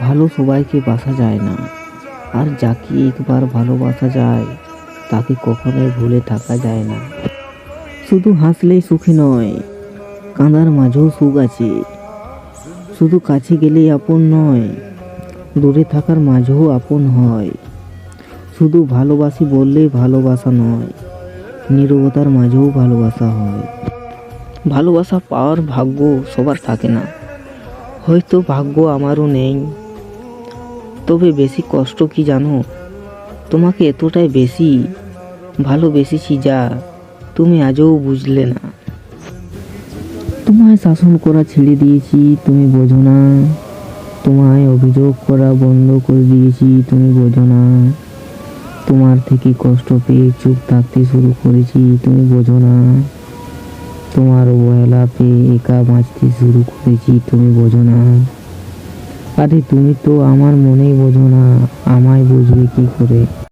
ভালো সবাইকে বাসা যায় না। আর যাকে একবার ভালোবাসা যায়, তাকে কখনোই ভুলে থাকা যায় না। শুধু হাসলেই সুখী নয়, কাঁদার মাঝেও সুখ আছে। শুধু কাছে গেলেই আপন নয়, দূরে থাকার মাঝেও আপন হয়। শুধু ভালোবাসি বললেই ভালোবাসা নয়, নীরবতার মাঝেও ভালোবাসা হয়। ভালোবাসা পাওয়ার ভাগ্য সবার থাকে না। হয়তো ভাগ্য আমারও নেই। তবে বেশি কষ্ট কি জানো? তোমাকে এতটাই বেশি ভালোবেসেছি যা তুমি আজও বুঝলে না। তোমায় শাসন করা ছেড়ে দিয়েছি, তুমি বোঝো না। তোমায় অভিযোগ করা বন্ধ করে দিয়েছি, তুমি বোঝো না। তোমার থেকে কষ্ট পেয়ে চুপ থাকতে শুরু করেছি, তুমি বোঝো না। তোমার ওয়েলা পেয়ে একা বাঁচতে শুরু করেছি, তুমি বোঝো না। আরে তুমি তো আমার মনেই বোঝো না, আমায় বুঝবে কি করে?